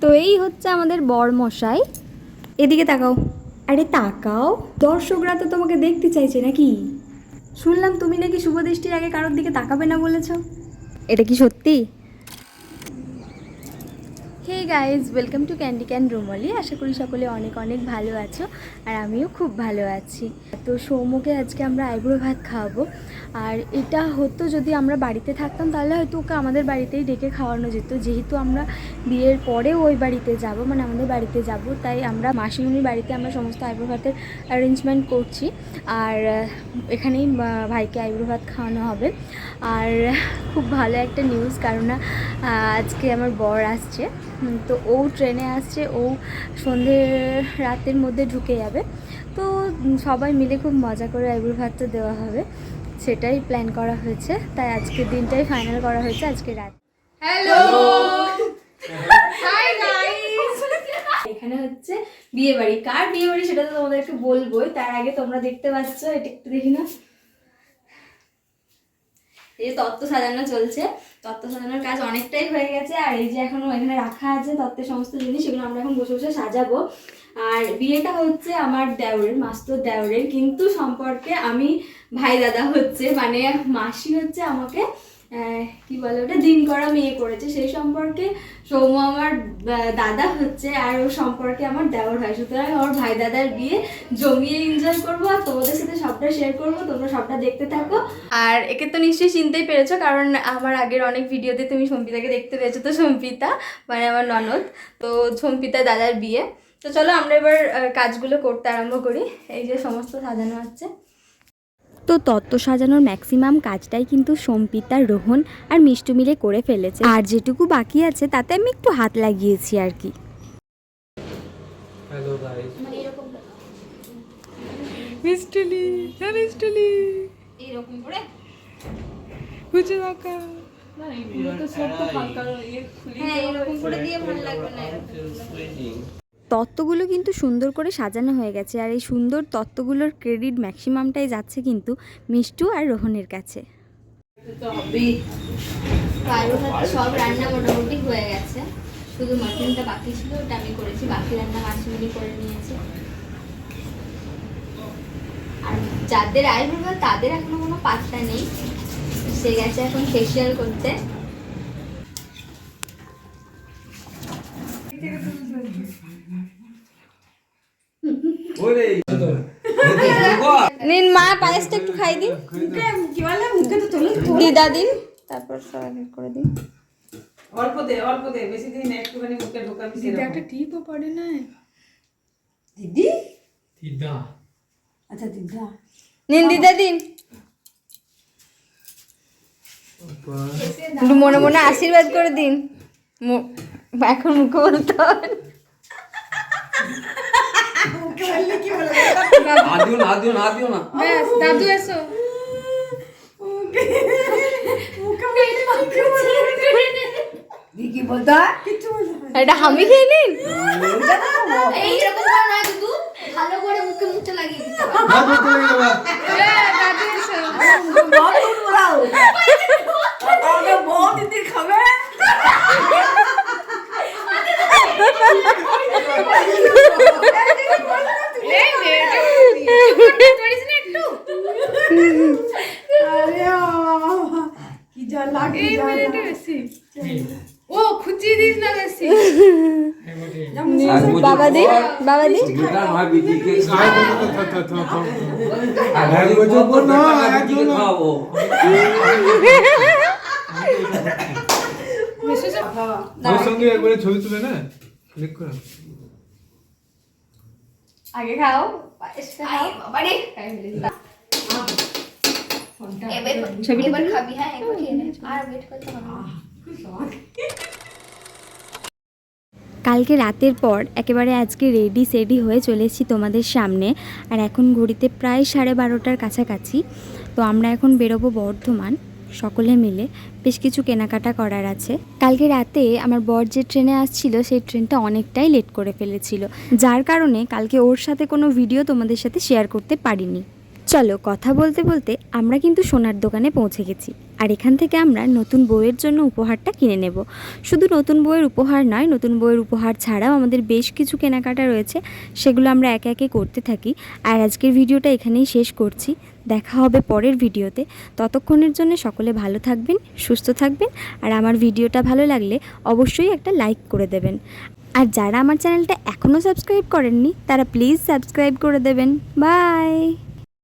তো এই হচ্ছে আমাদের বরমশাই। এদিকে তাকাও। আরে তাকাও। দর্শকরা তো তোমাকে দেখতে চাইছে নাকি? শুনলাম তুমি নাকি শুভ দৃষ্টির আগে কারোর দিকে তাকাবে না বলেছ। এটা কি সত্যি? Hey guys welcome to candy can Rumali আশা করি সকলে অনেক অনেক ভালো আছো আর আমিও খুব ভালো আছি। তো সৌমকে আজকে আমরা আইবুড়ো ভাত খাওয়াবো। আর এটা হতো যদি আমরা বাড়িতে থাকতাম, তাহলে হয়তো ওকে আমাদের বাড়িতেই ডেকে খাওয়ানো যেত। যেহেতু আমরা বিয়ের পরেও ওই বাড়িতে যাব মানে আমাদের বাড়িতে যাব, তাই আমরা মাসিমণির বাড়িতে আমরা সমস্ত আইবুড়ো ভাতের অ্যারেঞ্জমেন্ট করছি। আর এখানেই ভাইকে আইবুড়ো ভাত খাওয়ানো হবে। আর খুব ভালো একটা নিউজ কারণ আজকে আমার বর আসছে। তো ও ট্রেনে আসছে ও সন্ধে রাতের মধ্যে ঢুকে যাবে। তো সবাই মিলে খুব মজা করে আইবুড়ো ভাতটা দেওয়া হবে। সেটাই প্ল্যান করা হয়েছে। তাই আজকের দিনটাই ফাইনাল করা হয়েছে আজকে রাত। হ্যালো হাই গাইস এখানে হচ্ছে বিয়ে বাড়ি কার বিয়ে বাড়ি সেটা তো তোমাদেরকে বলবোই। তার আগে তোমরা দেখতে পাচ্ছ এটা একটু দেখি না এই যে তত্ত্ব সাজানো চলছে। তত্ত্ব সাজানোর কাজ অনেকটাই হয়ে গেছে, আর এই যে এখন এখানে রাখা আছে তত্ত্বের সমস্ত জিনিস সেগুলো আমরা এখন বসে বসে সাজাবো। আর বিয়েটা হচ্ছে আমার দেওরের, মাস্তর দেওরের, কিন্তু সম্পর্কে আমি ভাই দাদা হচ্ছে মানে মাসি হচ্ছে আমাকে কি বলে ওটা? দিন করা মেয়ে করেছে। সেই সম্পর্কে সৌম আমার দাদা হচ্ছে, আর ওর সম্পর্কে আমার দেওর হয় সুতরাং আমার ভাই দাদার বিয়ে জমিয়ে এনজয় করব, আর তোমাদের সাথে সবটা শেয়ার করব। তোমরা সবটা দেখতে থাকো। আর একে তো নিশ্চয়ই চিনতেই পেরেছ, কারণ আমার আগের অনেক ভিডিওতে তুমি সম্পিতাকে দেখতে পেয়েছ তো সম্পিতা মানে আমার ননদ। তো সম্পিতা দাদার বিয়ে। তো চলো আমরা এবার কাজগুলো করতে আরম্ভ করি। এই যে সমস্ত সাজানো হচ্ছে। তো তত্ত্ব সাজানোর ম্যাক্সিমাম কাজটাই কিন্তু সম্পিতা রোহন আর মিষ্টু মিলে করে ফেলেছে। আর যেটুকু বাকি আছে তাতে আমি একটু হাত লাগিয়েছি আর কি। হ্যালো গাইস মিস্টুলি হ্যাঁ মিস্টুলি এইরকম করে? খুঁজে রাখা হ্যাঁ এরকম করে দিয়ে ভালো লাগবে না তত্ত্বগুলো কিন্তু সুন্দর করে সাজানো হয়ে গেছে আর এই সুন্দর তত্ত্বগুলোর ক্রেডিট ম্যাক্সিমামটাই যাচ্ছে কিন্তু মিষ্টু আর রোহনের কাছে। সব রান্না মোটামুটি হয়ে গেছে। শুধু মাটনটা বাকি ছিল ওটা আমি করেছি। বাকি রান্না মাছমুড়ি করে নিয়েছে। আর যাদের আইব্রো তাদের এখনও কোনো পাত্তা নেই। সে গেছে এখন ফেসিয়াল করতে। নিন মা পায়েসটা একটু খাই দিন কি বলে মুখে তো তোলে দিদা দিন তারপর সবাই করে দিন অল্প দে অল্প দে বেশি দিন একটুখানি মুখে ঢোকাবি দিদি একটা টিপও পড়ে না? দিদি? দিদা। আচ্ছা দিদা। নিন দিদা দিন। মনে মনে আশীর্বাদ করে দিন। এখন মুখে বলতে হবে আদিও না আদিও না আদিও না। ব্যাস দাদু এসো। এটা হামি খেয়ে নিন? এইরকম করে নয় দুদু ভালো করে মুখে মুখটা লাগিয়ে দিতে হবে দাদু এসো এই নে, এটা করিস না একটু এই মিনিটে বেশি ও খুঁচিয়ে দিস না বেশি বাবা দি বাবা সঙ্গে একবারে ছবি তুলে না ক্লিক করে আগে খাও খাও এবার এবার খাবি হ্যাঁ একবার খেয়ে নে। আর ওয়েট করতে হবে কালকে রাতের পর একেবারে আজকে রেডি সেডি হয়ে চলে এসেছি তোমাদের সামনে। আর এখন ঘড়িতে প্রায় সাড়ে বারোটার কাছাকাছি। তো আমরা এখন বেরোবো বর্ধমান সকলে মিলে। বেশ কিছু কেনাকাটা করার আছে। কালকে রাতে আমার বর যে ট্রেনে আসছিল সেই ট্রেনটা অনেকটাই লেট করে ফেলেছিল। যার কারণে কালকে ওর সাথে কোনো ভিডিও তোমাদের সাথে শেয়ার করতে পারিনি। চলো কথা বলতে বলতে আমরা কিন্তু সোনার দোকানে পৌঁছে গেছি। আর এখান থেকে আমরা নতুন বইয়ের জন্য উপহারটা কিনে নেব। শুধু নতুন বইয়ের উপহার নয়, নতুন বইয়ের উপহার ছাড়াও আমাদের বেশ কিছু কেনাকাটা রয়েছে, সেগুলো আমরা একে একে করতে থাকি। আর আজকের ভিডিওটা এখানেই শেষ করছি। দেখা হবে পরের ভিডিওতে। ততক্ষণের জন্য সকলে ভালো থাকবেন, সুস্থ থাকবেন, আর আমার ভিডিওটা ভালো লাগলে অবশ্যই একটা লাইক করে দেবেন। আর যারা আমার চ্যানেলটা এখনও সাবস্ক্রাইব করেননি, তারা প্লিজ সাবস্ক্রাইব করে দেবেন। বাই!